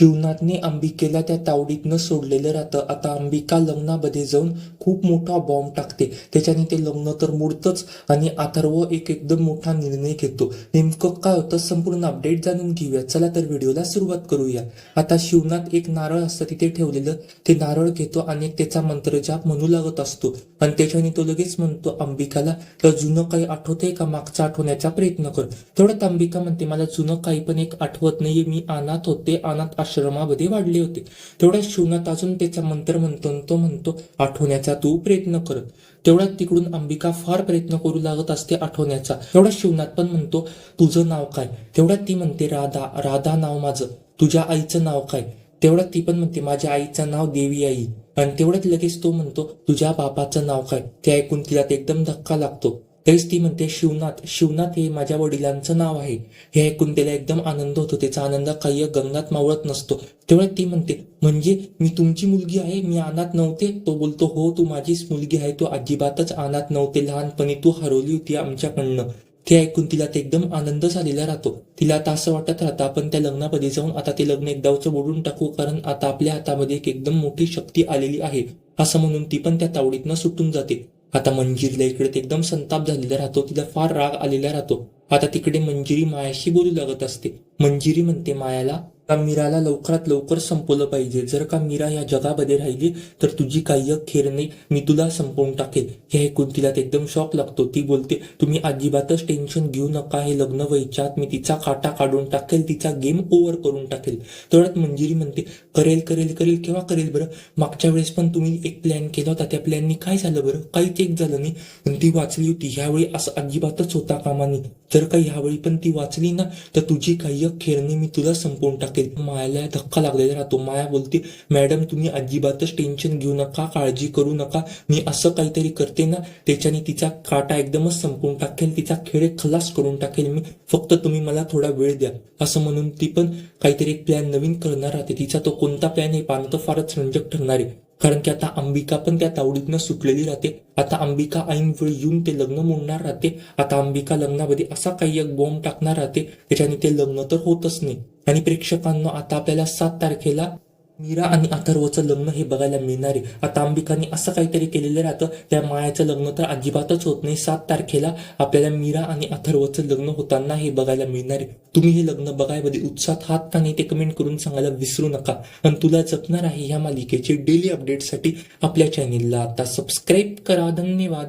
शिवनाथने अंबिकेला त्या तावडीतनं सोडलेलं राहतं. आता अंबिका लग्नामध्ये जाऊन खूप मोठा बॉम्ब टाकते. त्याच्याने ते लग्न तर मोडतंच आणि अथर्व एक एकदम मोठा निर्णय घेतो. नेमकं काय होतं संपूर्ण अपडेट जाणून घेऊया. चला तर व्हिडिओला सुरुवात करूया. आता शिवनाथ एक नारळ असतं तिथे ठेवलेलं. ते नारळ घेतो आणि त्याचा मंत्रजाप म्हणू लागत असतो. आणि त्याच्याने तो लगेच म्हणतो अंबिकाला तर जुनं काही आठवतंय का? मागचा आठवण्याचा प्रयत्न कर. तेवढ्यात अंबिका म्हणते मला जुनं काही पण एक आठवत नाहीये. मी अनाथ होते. अनाथ आश्रमामध्ये वाढले होते. तेवढ्या शिवनाथ अजून त्याचा मंत्र म्हणतो तो म्हणतो आठवण्याचा तू प्रयत्न कर. तेवढ्यात तिकडून अंबिका फार प्रयत्न करू लागत असते आठवण्याचा. तेवढ्या शिवनाथ पण म्हणतो तुझं नाव काय? तेवढ्यात ती म्हणते राधा राधा नाव माझं. तुझ्या आईचं नाव काय? तेवढ्यात ती पण म्हणते माझ्या आईचं नाव देवी आई. आणि तेवढ्यात लगेच तो म्हणतो तुझ्या बापाचं नाव काय? ते ऐकून तिला एकदम धक्का लागतो. तेच ती म्हणते शिवनाथ शिवनाथ हे माझ्या वडिलांचं नाव आहे. हे ऐकून त्याला एकदम आनंद होतो. त्याचा आनंद काही गंगात मावळत नसतो. तेवढ्या ती म्हणते म्हणजे मी तुमची मुलगी आहे मी अनाथ नव्हते? तो बोलतो हो तू माझीच मुलगी आहे तू अजिबातच अनाथ नव्हते. लहानपणी तू हरवली होती आमच्याकडनं. ते ऐकून तिला ते एकदम आनंद झालेला राहतो. तिला आता असं वाटत राहतं आपण त्या लग्नामध्ये जाऊन आता ते लग्न एकदाचं बोलून टाकू कारण आता आपल्या हातामध्ये एक एकदम मोठी शक्ती आलेली आहे. असं म्हणून ती पण त्या तावडीतनं सुटून जाते. आता मंजिरीला इकडे ते एकदम संताप झालेला राहतो तिला फार राग आलेला राहतो. आता तिकडे मंजिरी मायाशी बोलू लागत असते. मंजिरी म्हणते मायाला का मीराला लवकरात लवकर संपवलं पाहिजे? जर का मीरा या जगामध्ये राहिली तर तुझी काही खेर नाही. मी तुला संपवून टाकेल हे ऐकून तिला एकदम शॉक लागतो. ती बोलते तुम्ही अजिबातच टेन्शन घेऊ नका. हे लग्न व्हायच्यात मी तिचा काटा काढून टाकेल. तिचा गेम ओव्हर करून टाकेल. तेवढ्यात मंजिरी म्हणते करेल करेल करेल केव्हा करेल बरं? मागच्या वेळेस पण तुम्ही एक प्लॅन केला होता. त्या प्लॅननी काय झालं बरं? काहीच एक झालं नाही. पण ती वाचली होती. ह्यावेळी असं अजिबातच होता कामाने जर का ह्यावेळी पण ती वाचली ना तर तुझी काही खेरणी मी तुला संपवून टाकेल मायाला धक्का लागलेला राहतो माया बोलते मॅडम तुम्ही अजिबातच टेन्शन घेऊ नका काळजी करू नका. मी असं काहीतरी करते ना त्याच्याने तिचा काटा एकदमच संपवून टाकेल तिचा खेळ खलास करून टाकेल मी. फक्त तुम्ही मला थोडा वेळ द्या. असं म्हणून ती पण काहीतरी एक प्लॅन नवीन करणार राहते. तिचा तो कोणता प्लॅन आहे पाहणं तर फारच रंजक ठरणार आहे. कारण की आता अंबिका पण त्या तावडीतनं सुटलेली राहते. आता अंबिका ऐन वेळ येऊन ते लग्न मोडणार राहते. आता अंबिका लग्नामध्ये असा काही एक बॉम्ब टाकणार राहते. त्याच्याने ते लग्न तर होतच नाही. आणि प्रेक्षकांना आता आपल्याला सात तारखेला मीरा आणि अथर्वचं लग्न हे बघायला मिळणार आहे. आता अंबिकाने असं काहीतरी केलेलं राहतं त्या मायाचं लग्न तर अजिबातच होत नाही. सात तारखेला आपल्याला मीरा आणि अथर्वचं लग्न होताना हे बघायला मिळणार आहे. तुम्ही हे लग्न बघायमध्ये उत्साहात हात का नाही ते कमेंट करून सांगायला विसरू नका. आणि तुला जपणार आहे ह्या मालिकेचे डेली अपडेटसाठी आपल्या चॅनेलला आता सबस्क्राईब करा. धन्यवाद.